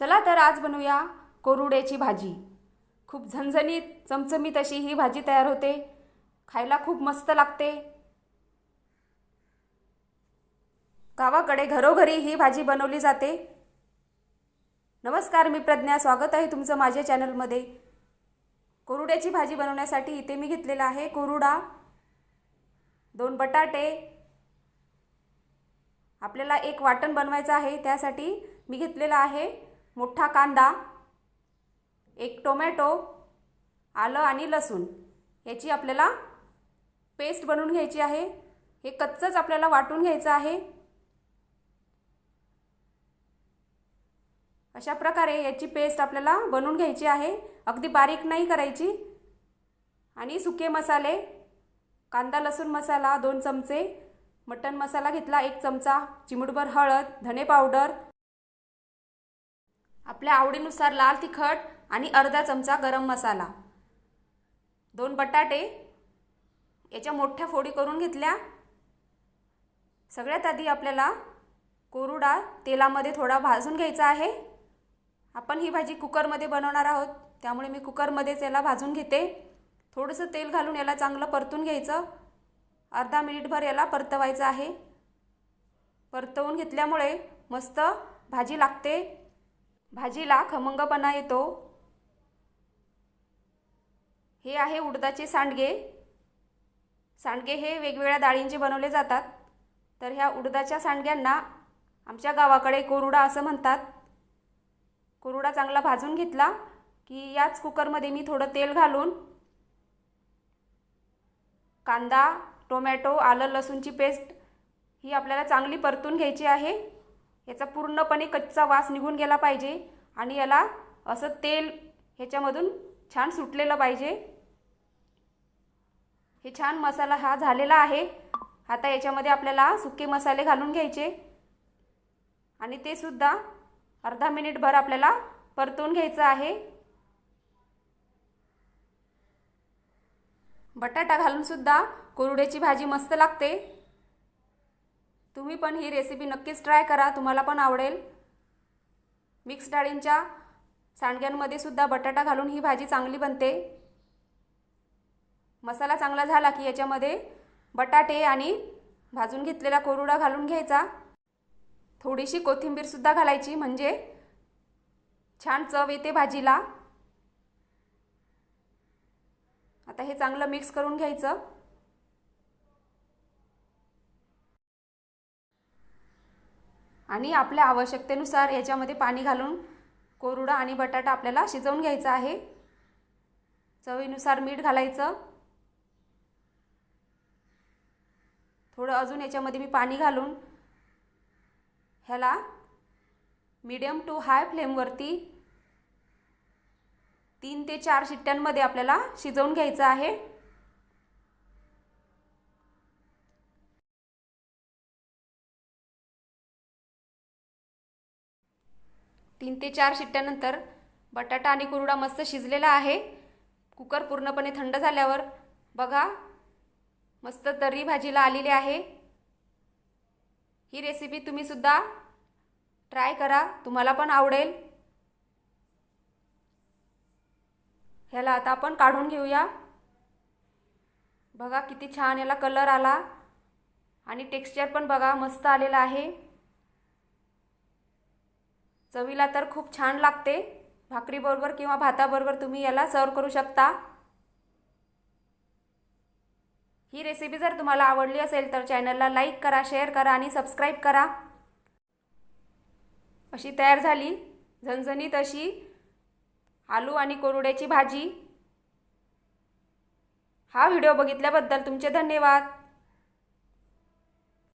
चला तर आज बनवूया कोरुड्याची भाजी. खूप झणझणीत चमचमीत अशी ही भाजी तयार होते. खायला खूप मस्त लागते. गावाकडे घरोघरी ही भाजी बनवली जाते. नमस्कार मी प्रज्ञा स्वागत आहे तुमचं माझ्या चॅनलमध्ये. कोरुड्याची भाजी बनवण्यासाठी इथे मी घेतलेला आहे कोरुडा दोन बटाटे. आपल्याला एक वाटण बनवायचं आहे त्यासाठी मी घेतलेलं आहे मोठा कांदा एक टोमॅटो आलं आणि लसूण. ह्याची आपल्याला पेस्ट बनवून घ्यायची आहे. हे कच्चंच आपल्याला वाटून घ्यायचं आहे. अशा प्रकारे याची पेस्ट आपल्याला बनवून घ्यायची आहे. अगदी बारीक नाही करायची. आणि सुके मसाले कांदा लसूण मसाला दोन चमचे. मटन मसाला घेतला एक चमचा. चिमुटभर हळद धने पावडर आपल्या आवडीनुसार लाल तिखट आणि अर्धा चमचा गरम मसाला. दोन बटाटे याच्या मोठ्या फोडी करून घेतल्या. सगळ्यात आधी आपल्याला कोरुडा तेलामध्ये थोडा भाजून घ्यायचा आहे. आपण ही भाजी कुकरमध्ये बनवणार आहोत त्यामुळे मी कुकरमध्येच याला भाजून घेते. थोडंसं तेल घालून याला चांगलं परतून घ्यायचं. अर्धा मिनिटभर याला परतवायचं आहे. परतवून घेतल्यामुळे मस्त भाजी लागते. भाजीला खमंगपणा येतो. हे आहे उडदाचे सांडगे. सांडगे हे वेगवेगळ्या डाळींचे बनवले जातात. तर ह्या उडदाच्या सांडग्यांना आमच्या गावाकडे कोरुडा असं म्हणतात. कोरुडा चांगला भाजून घेतला की याच कुकरमध्ये मी थोडं तेल घालून कांदा टोमॅटो आलं लसूणची पेस्ट ही आपल्याला चांगली परतून घ्यायची आहे. याचा पूर्णपणे कच्चा वास निघून गेला पाहिजे आणि याला असं तेल ह्याच्यामधून छान सुटलेलं पाहिजे. हे छान मसाला हा झालेला आहे. आता याच्यामध्ये आपल्याला सुके मसाले घालून घ्यायचे. आणि ते सुद्धा अर्धा मिनिटभर आपल्याला परतून घ्यायचं आहे. बटाटा घालून सुद्धा कोरड्याची भाजी मस्त लागते. तुम्ही पण ही रेसिपी नक्कीच ट्राय करा. तुम्हाला पण आवडेल. मिक्स डाळींच्या सांडग्यांमध्ये सुद्धा बटाटा घालून ही भाजी चांगली बनते. मसाला चांगला झाला की याच्यामध्ये बटाटे आणि भाजून घेतलेला कोरुडा घालून घ्यायचा. थोडीशी कोथिंबीरसुद्धा घालायची म्हणजे छान चव येते भाजीला. आता हे चांगलं मिक्स करून घ्यायचं. आणि आपल्या आवश्यकतेनुसार याच्यामध्ये पाणी घालून कोरुडा आणि बटाटा आपल्याला शिजवून घ्यायचा आहे. चवीनुसार मीठ घालायचं. थोडं अजून याच्यामध्ये मी पाणी घालून ह्याला मीडियम टू हाय फ्लेमवरती तीन ते चार शिट्ट्यांमध्ये आपल्याला शिजवून घ्यायचं आहे. तीन ते चार शिट्ट्यानंतर बटाटा आणि कुरडा मस्त शिजलेला आहे. कुकर पूर्णपणे थंड झाल्यावर बघा मस्त तर्री भाजीला आलेली आहे. ही रेसिपी तुम्हीसुद्धा ट्राय करा तुम्हाला पण आवडेल. ह्याला आता आपण काढून घेऊया. बघा किती छान याला कलर आला. आणि टेक्स्चर पण बघा मस्त आलेला आहे. चवीला तर खूप छान लागते. भाकरीबरोबर किंवा भाताबरोबर तुम्ही याला सर्व करू शकता. ही रेसिपी जर तुम्हाला आवडली असेल तर चॅनलला लाईक करा शेअर करा आणि सबस्क्राईब करा. अशी तयार झाली झणझणीत अशी आलू आणि कोरड्याची भाजी. हा व्हिडिओ बघितल्याबद्दल तुमचे धन्यवाद.